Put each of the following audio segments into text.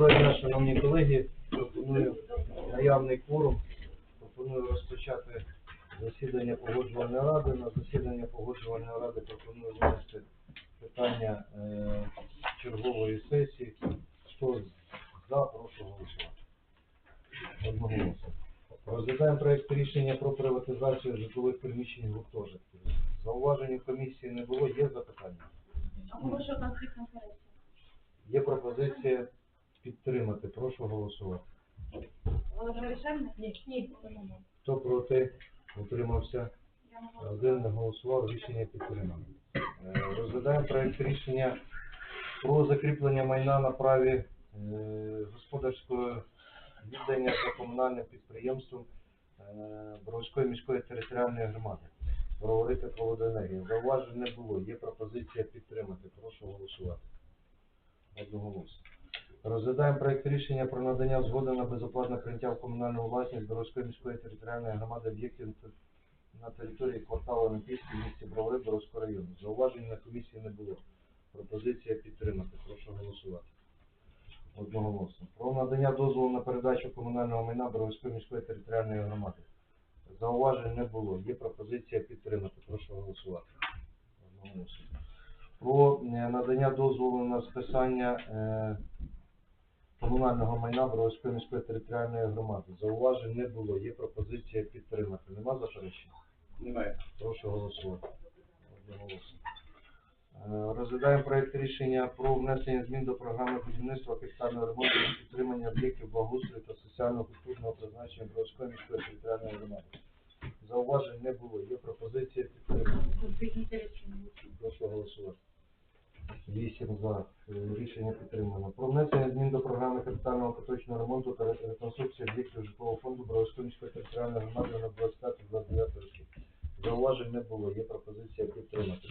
Доброго дня, шановні колеги. Пропоную наявний кворум. Пропоную розпочати засідання погоджувальної ради. На засідання погоджувальної ради пропоную винести питання е, чергової сесії. Хто за, прошу голосувати. Одноголосно. Розглядаємо проект рішення про приватизацію житлових приміщень гуртожитків. Зауважень у комісії не було, є запитання? А може конфлікт інтересів? Є пропозиція підтримати. Прошу голосувати. Хто проти? Утримався. Один не голосував. Рішення підтримано. Е, Розглядаємо проект рішення про закріплення майна на праві е, господарського віддання за комунальним підприємством е, Боровської міської територіальної громади. Говорити про водоенергію. Зауважень не було. Є пропозиція підтримати. Прошу голосувати. Одноголосно. Розглядаємо проект рішення про надання згоди на безоплатне прийняття в комунальну власність Боровської міської територіальної громади об'єктів на території кварталу Олімпійський в місті Бровари Боровського району. Зауважень на комісії не було. Пропозиція підтримати. Прошу голосувати. Одноголосно. Про надання дозволу на передачу комунального майна Боровської міської територіальної громади. Зауважень не було. Є пропозиція підтримати. Прошу голосувати. Одноголосно. Про е, надання дозволу на списання е, комунального майна Боровської міської територіальної громади. Зауважень не було. Є пропозиція підтримати. Нема заперечень? Немає. Прошу голосувати. Е, Розглядаємо проект рішення про внесення змін до програми будівництва капітального ремонту і підтримання об'єктів благоустрою та соціально-культурного призначення Боровської міської територіальної громади. Зауважень не було. Є пропозиція підтримати. Прошу голосувати. Вісім за. Е, Рішення підтримано. Про внесення змін до програми капітального поточного ремонту та реконструкції об'єктів житлового фонду Боровської територіальної громади на 25-29 роки. Зауважень не було. Є пропозиція підтримати.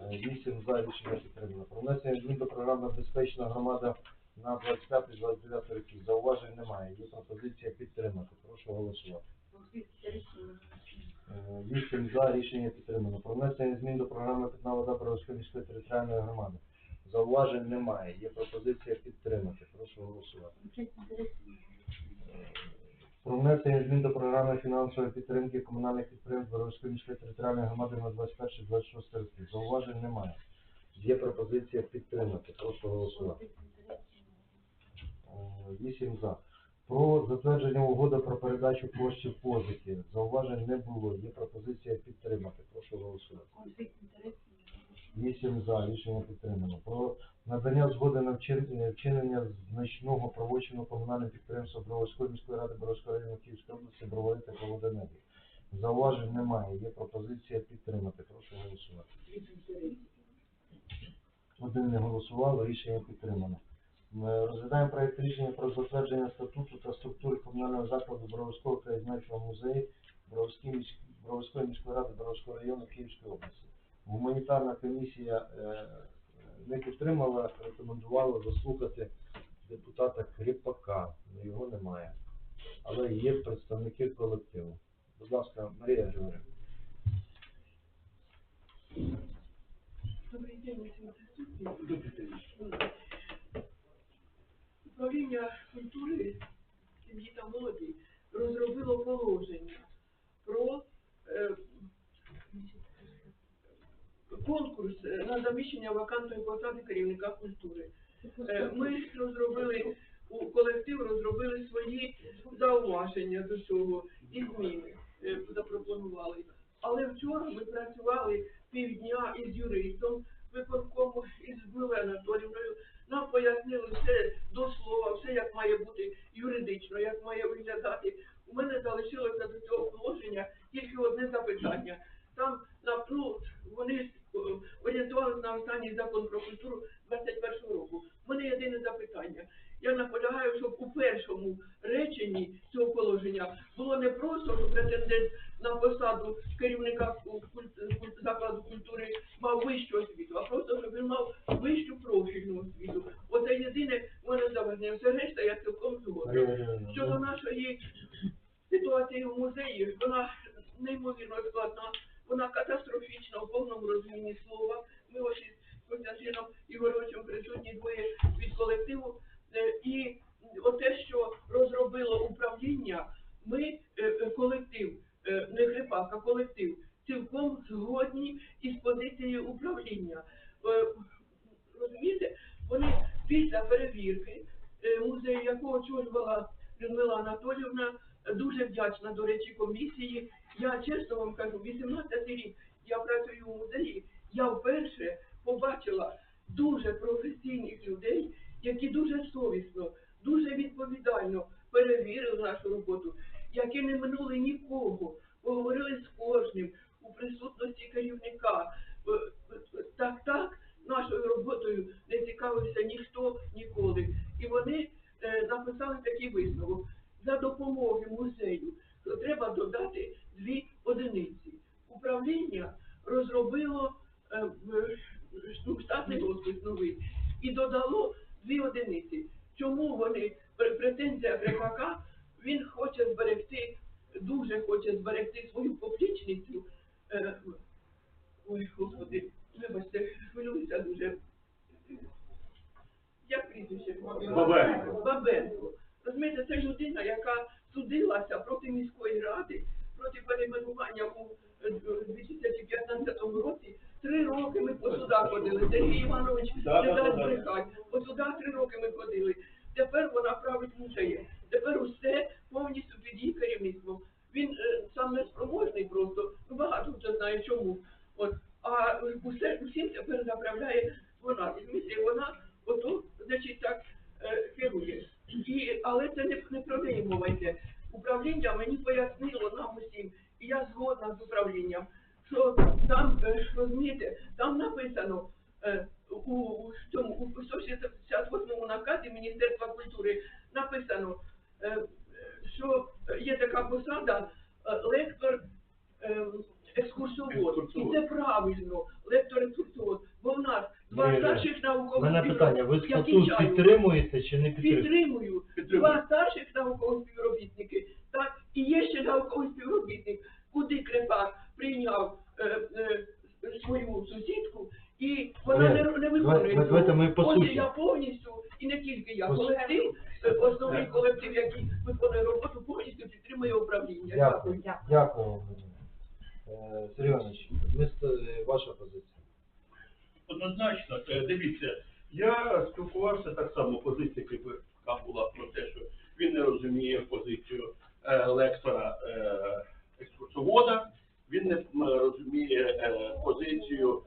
Е, Вісім за. Рішення підтримано. Про внесення змін до програми Безпечна громада на 25-29 роки. Зауважень немає. Є пропозиція підтримати. Прошу голосувати. Конфлікт інтересів. Е, Вісім за рішення підтримано. Про внесення змін до програми Питна вода міської територіальної громади. Зауважень немає. Є пропозиція підтримати. Прошу голосувати. Про внесення змін до програми фінансової підтримки комунальних підприємств Боровської міської територіальної громади на 21-26 роки. Зауважень немає. Є пропозиція підтримати. Прошу голосувати. Конфлікт інтересів. Е, Вісім за. Про затвердження угоди про передачу коштів позики. Зауважень не було. Є пропозиція підтримати. Прошу голосувати. Вісім за. Рішення підтримано. Про надання згоди на е, вчинення значного правочину комунальним підприємством Броварської міської ради Броварського району Київської області Бровари та Колоденергії. Зауважень немає. Є пропозиція підтримати. Прошу голосувати. Один не голосував. Рішення підтримано. Ми розглядаємо проект рішення про затвердження статуту та структури комунального закладу Броварського краєзнавчого музею Броварської міської ради Броварського району Київської області. Гуманітарна комісія е, не підтримала, рекомендувала заслухати депутата Кріпака. Його немає. Але є представники колективу. Будь ласка, Марія Григорівна. Добрий день. Управління культури, сім'ї та молоді розробило положення про е, конкурс е, на заміщення вакантної посади керівника культури. Е, Ми розробили, у колектив розробили свої зауваження до цього і зміни запропонували. Але вчора ми працювали півдня із юристом виконкому із Милою Анатолівною. Нам пояснили все до слова, все як має бути юридично, як має виглядати. У мене залишилося до цього положення тільки одне запитання. Там на ну, вони е, орієнтувалися на останній закон про культуру 21 року. У мене єдине запитання. Я наполягаю, щоб у першому реченні цього положення ми, е, е, колектив, е, не Хрипак, а колектив, цілком згодні із позицією управління. Розумієте, вони після перевірки музею, якого очолювала Людмила Анатоліївна, е, дуже вдячна, до речі, комісії. Я чесно вам кажу, 18 рік я працюю у музеї, я вперше побачила дуже професійних людей, які дуже совісно, дуже відповідально перевірили нашу роботу, які не минули нікого, поговорили з кожним у присутності керівника. Е, е, Так, так, нашою роботою не цікавився ніхто ніколи. І вони е, написали такий висновок. За допомогою музею треба додати дві одиниці. Управління розробило е, ну, штатний розпис новий і додало дві одиниці. Чому вони пр- претензія Крипака, він хоче зберегти, дуже хоче зберегти свою поплічницю. Е, ой, господи, вибачте, хвилююся дуже. Як прізвище? Бабенко. Бабенко. Розумієте, це людина, яка судилася проти міської ради, проти перейменування у е, 2015 році. Три роки ми по судах ходили. Сергій Іванович Да, не да, дасть да. По судах три роки ми ходили. Тепер вона править музеєм. Тепер усе повністю під її керівництвом. Він е, сам неспроможний просто. Ну багато хто знає чому. От а усе усім тепер заправляє вона. Розумієте, вона ото, значить, так е, керує. І, але це не, не про неї мова йде. Управління мені пояснило нам усім, і я згодна з управлінням, що там, е, розумієте, там написано е, у, у цьому у 168 наказі Міністерства культури написано, е, що є така посада е, лектор е, екскурсовод. І це правильно, лектор екскурсовод. Бо в нас два Марія, старших У наукових мене питання, ви статут чаю. підтримуєте чи не підтримуєте? Підтримую. Підтримую. Два старших наукових співробітники, так, і є ще науковий співробітник, куди Крепак прийняв е, е, свою сусідку, і вона не, Добре. не виконує давай- давайте ми по Отже, суті. я повністю, і не тільки я, По колектив, е, основний колектив, який виконує роботу, повністю підтримує управління. Дякую. Дякую. Володимир. Е, Сергій Іванович, ми з- е, ваша позиція. Однозначно, е, дивіться, я спілкувався так само, позиція Кипика була про те, що він не розуміє позицію е, лектора е, екскурсовода, він не розуміє позицію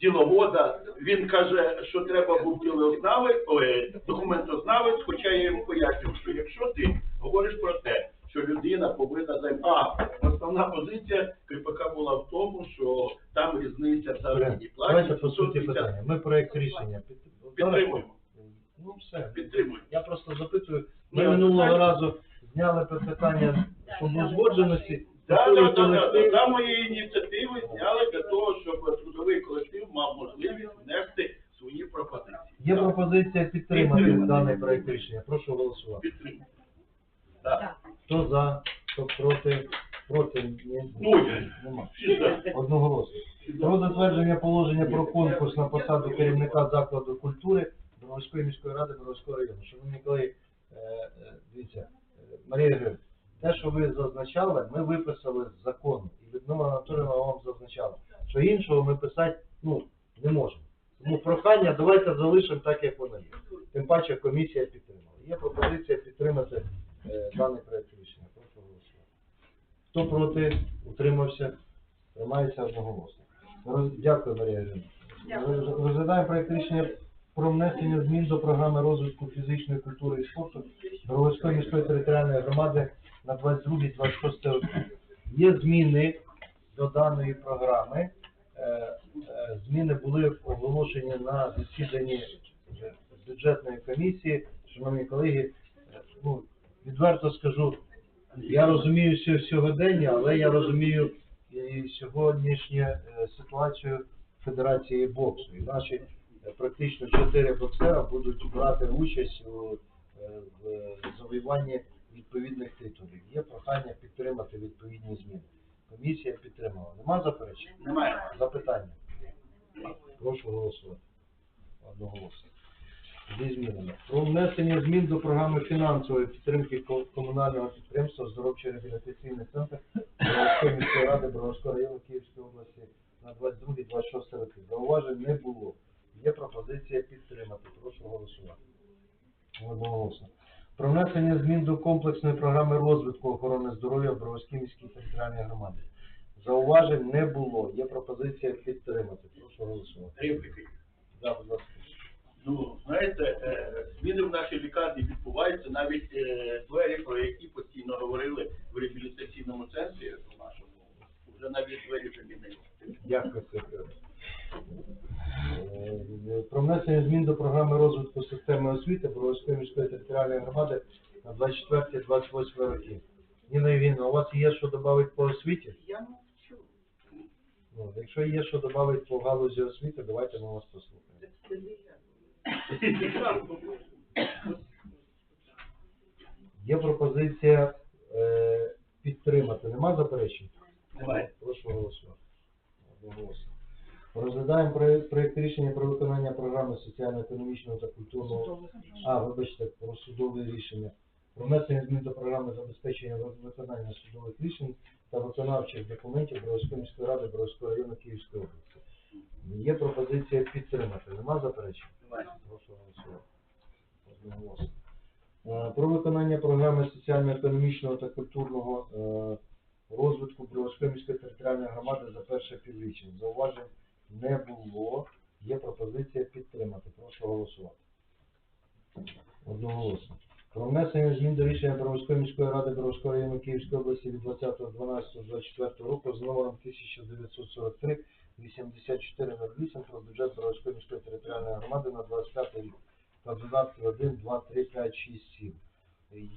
діловода. Він каже, що треба був ділознавець, документознавець, хоча я йому пояснюю, що якщо ти говориш про те, що людина повинна займати. А основна позиція КПК була в тому, що там різниця в заробітній платі. Давайте по суті 750. питання. Ми проект рішення Підтримуємо. Ну все. Підтримуємо. Я просто запитую. Ми Ні, минулого питання- разу зняли питання щоб узгодженості. Да, да, да, да, да. ініціативи зняли для того, щоб трудовий колектив мав можливість внести свої пропозиції. Є пропозиція підтримати Підтримати. даний проект рішення. Прошу голосувати. Підтримуємо. Так. Хто за, хто проти, проти ні, я- нема. всі за. Одноголосно. Про затвердження положення про конкурс на посаду керівника закладу культури Броварської міської ради Броварського району. Шановні колеги, е, е, дивіться, е, Марія Григорівна, те, що ви зазначали, ми виписали з закону. І Людмила Анатолійовна вам зазначала, що іншого ми писати ну, не можемо. Тому прохання давайте залишимо так, як воно є. Тим паче комісія підтримала. Є пропозиція підтримати е, даний проект. Хто проти, утримався, приймається одноголосно. Роз- Дякую, Марія Ірина. Роз- Розглядаємо проект рішення про внесення змін до програми розвитку фізичної культури і спорту Броварської міської територіальної громади на 22-26 роки. Є зміни до даної програми. Е, е, Зміни були оголошені на засіданні бюджетної комісії. Шановні колеги, е, ну, відверто скажу, я розумію сьо- сьогодення, але я розумію і сьогоднішню е, ситуацію Федерації боксу. І наші е, практично чотири боксера будуть брати участь у е, в завоюванні відповідних титулів. Є прохання підтримати відповідні зміни. Комісія підтримала. Нема заперечень? Немає. Запитання? Прошу голосувати. Одноголосно. Зі змінами. Про внесення змін до програми фінансової підтримки комунального підприємства «Здоровчий реабілітаційний центр Броварської міської ради Броварського району Київської області на 22-26 роки. Зауважень не було. Є пропозиція підтримати. Прошу голосувати. Одноголосно. Про внесення змін до комплексної програми розвитку охорони здоров'я в Броварській міській територіальній громаді. Зауважень не було. Є пропозиція підтримати. Прошу голосувати. Репліки. Да, будь ласка. Ну, знаєте, е, зміни в нашій лікарні відбуваються, навіть е, двері, про які постійно говорили в реабілітаційному центрі в нашому, вже навіть двері замінили. Дякую, Сергій. Е, Про внесення змін до програми розвитку системи освіти Броварської міської територіальної громади на 24-28 роки. Ніна Євгенівна, у вас є що додати по освіті? Я мовчу. Ну, якщо є що додати по галузі освіти, давайте ми вас послухаємо. Є пропозиція е, підтримати. Нема заперечень? Немає. Прошу голосувати. Одноголосно. Розглядаємо проект, проект рішення про виконання програми соціально-економічного та культурного А, вибачте, про судове рішення. Про внесення змін до програми забезпечення виконання судових рішень та виконавчих документів Броварської міської ради Броварського району Київської області. Є пропозиція підтримати. Нема заперечень? Одноголосно. Е, Про виконання програми соціально-економічного та культурного е, розвитку Броварської міської територіальної громади за перше півріччя. Зауважень не було. Є пропозиція підтримати. Прошу голосувати. Одноголосно. Про внесення змін до рішення Броварської міської ради Броварського району Київської області від 20.12.24 року з номером 1943 8408 про бюджет Броварської міської територіальної громади на 25 рік та додатки 1, 2, 3, 5, 6, 7.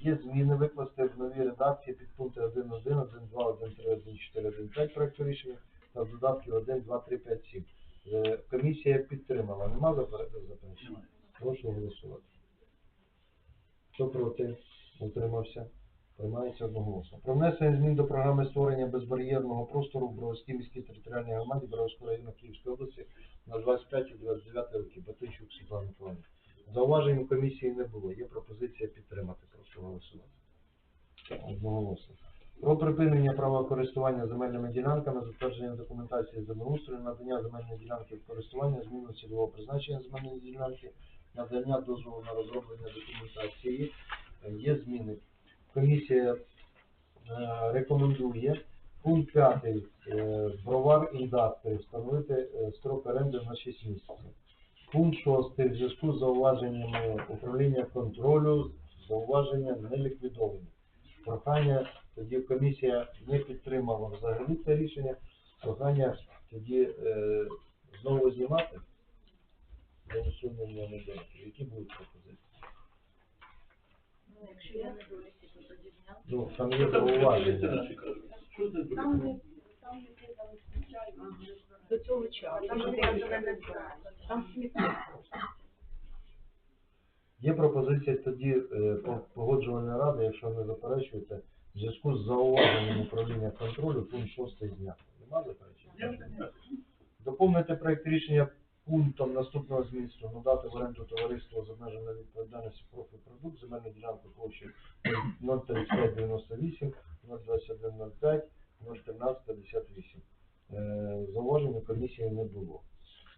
Є зміни викласти в новій редакції під пункти 1, 1, 1, 2, 1, 3, 1, 4, 1, 5 проекту рішення та додатки 1, 2, 3, 5, 7. Е, Комісія підтримала. Нема запер- заперечень? Прошу голосувати. Хто проти? Утримався? Приймається одноголосно. Про внесення змін до програми створення безбар'єрного простору в Броварській міській територіальній громаді Броварського району Київської області на 25-29 роки. Батийчук Світлана Миколаївна. Зауважень у комісії не було. Є пропозиція підтримати. Прошу голосувати. Одноголосно. Про припинення права користування земельними ділянками, затвердження документації землеустрою, надання земельної ділянки в користування, зміну цільового призначення земельної ділянки, надання дозволу на розроблення документації. Є зміни. Комісія е, рекомендує пункт 5 е, бровар індастрі встановити е, строк оренди на 6 місяців. Пункт 6 в зв'язку з зауваженнями управління контролю, зауваження не ліквідовані. Прохання тоді комісія не підтримала взагалі це рішення. Прохання тоді е, знову знімати для усунення недоліків. Які будуть пропозиції? Ну, якщо я не довести, то тоді зняв. Ну, там є зауваження. Що це Там не, там не те, там звичайно. До цього часу. Там Там, не там смітник. Є пропозиція тоді е, по- погоджувальної ради, якщо не заперечуєте, в зв'язку з зауваженням управління контролю, пункт 6 зняти. Нема заперечень? Доповнити проект рішення пунктом наступного змісту, надати в оренду товариство з обмеженою відповідальністю профіпродукт, земельну ділянку площі 03598, 02105, 01358. Е, Зауважень комісії не було.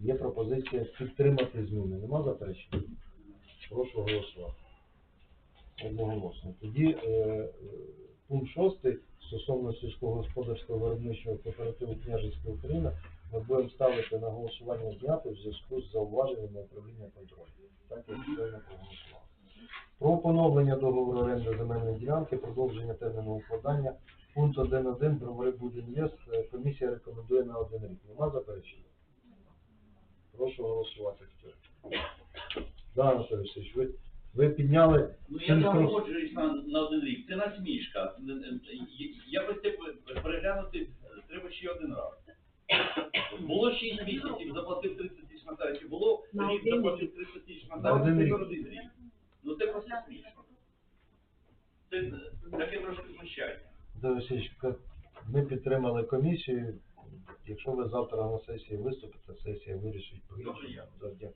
Є пропозиція підтримати зміни. Нема заперечень? Прошу голосувати. Одноголосно. Тоді е, пункт 6 стосовно сільськогосподарського виробничого кооперативу Княжицька Україна ми будемо ставити на голосування зняти в зв'язку з зауваженнями управління контролю. Так як щойно проголосували. Про поновлення договору оренди земельної ділянки, продовження терміну укладання. Пункт 1.1 Бровари Будінвест. Е, Комісія рекомендує на один рік. Нема заперечень? Прошу голосувати. Да, Анатолій Васильович, ви, ви підняли Ну я погоджуюсь на, на один рік. Це насмішка. Якось це переглянути треба ще один раз. Було 6 місяців, заплатив 30 тисяч нотарів. Було рік, заплатив 30 тисяч один Це рік. один рік. Ну це просто смішно. Це таке трошки знущання. Васильович, ми підтримали комісію. Якщо ви завтра на сесії виступите, сесія вирішить. Да, Дякую.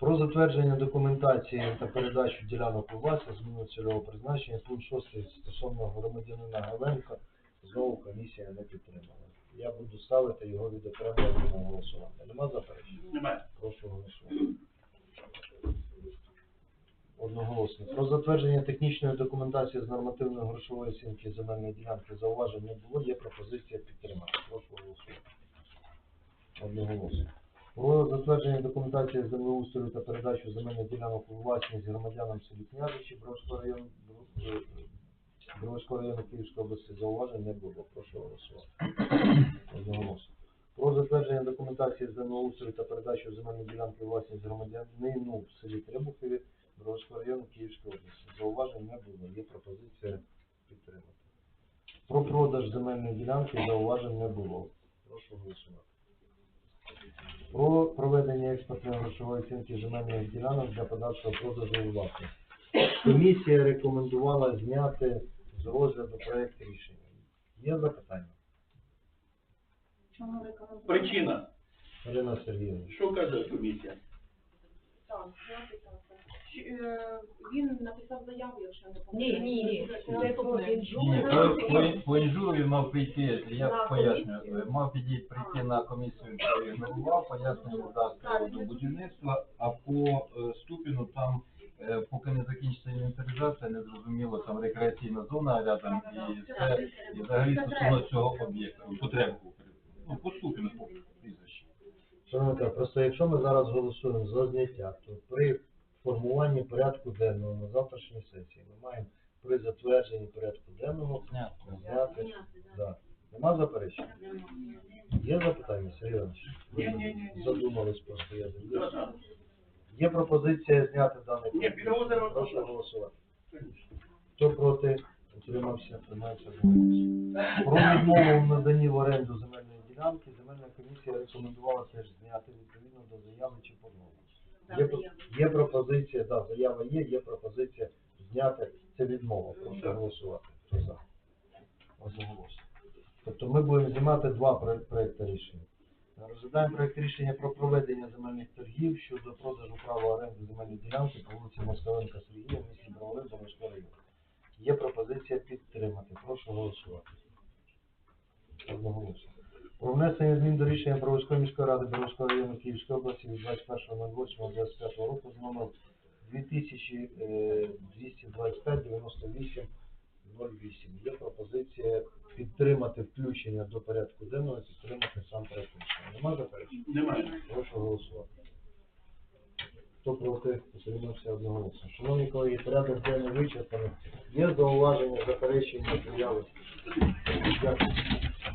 Про затвердження документації та передачу ділянок у власність, зміну цільового призначення, пункт 6 стосовно громадянина Галенка, знову комісія не підтримала. Я буду ставити його відокремлення на голосування. Нема заперечень? Немає. Прошу голосувати. Одноголосно. Про затвердження технічної документації з нормативної грошової оцінки земельної ділянки зауважень не було. Є пропозиція підтримати. Прошу голосувати. Одноголосно. Про затвердження документації землеустрою та передачу земельних ділянок у власність громадянам селі Княжичі Бровського району Бровського району Київської області зауважень не було. Прошу голосувати. Одноголосно. Про затвердження документації землеустрою та передачу земельної ділянки власність громадянину в селі Требухові Бровського району Київської області. Зауважень не було. Є пропозиція підтримати. Про продаж земельної ділянки зауважень не було. Прошу голосувати. Про проведення експортної грошової оцінки земельних ділянок для подальшого продажу у власність. Комісія рекомендувала зняти з розгляду проект рішення. Є запитання? Чому? Причина. Ірина Сергіївна. Що каже комісія? Так. Чи, е, Він написав заяву, якщо не Ні, помиляюсь. ні, ні. Це Це по. Ні, по, по, по інжуру він мав прийти, На я пояснюю, комісію? мав підійти прийти на комісію, що ігнорував, пояснення дав з приводу будівництва, а по е, ступіну там, поки не закінчиться інвентаризація, не зрозуміло, там рекреаційна зона рядом і все, і взагалі стосовно цього об'єкта, потребу. Ну, по ступіну, по прізвищу. Шановні колеги, просто якщо ми зараз голосуємо за зняття, то при формуванні порядку денного на завтрашній сесії ми маємо при затвердженні порядку денного зняти. Да. Нема заперечень? Є запитання, Сергій Іванович? Ви Задумались просто, я да. Є пропозиція зняти даний Ні, проект. підемо Прошу голосувати. Хто проти? Утримався, приймається одноголосно. Про відмову в наданні в оренду земельної ділянки земельна комісія рекомендувала теж зняти відповідно до заяви чи подмови. Є, є пропозиція, да, заява є, є пропозиція зняти. Це відмова. Прошу голосувати. Хто за? Одноголосно. Тобто ми будемо знімати два про- проекти рішення. Розглядаємо проект рішення про проведення земельних торгів щодо продажу права оренди земельної ділянки по вулиці Москаленка Сергія в місті Бровари Броварського району. Є пропозиція підтримати. Прошу голосувати. Одноголосно. Про внесення змін до рішення Броварської міської ради Броварського району Київської області від 21.08.25 року з номер 2225 98 08. Є пропозиція підтримати включення до порядку денного і підтримати сам проект рішення. Нема заперечень? Немає. Прошу голосувати. Хто проти, утримався одноголосно. Шановні колеги, порядок денний вичерпаний. Є зауваження, заперечення, заяви? Дякую.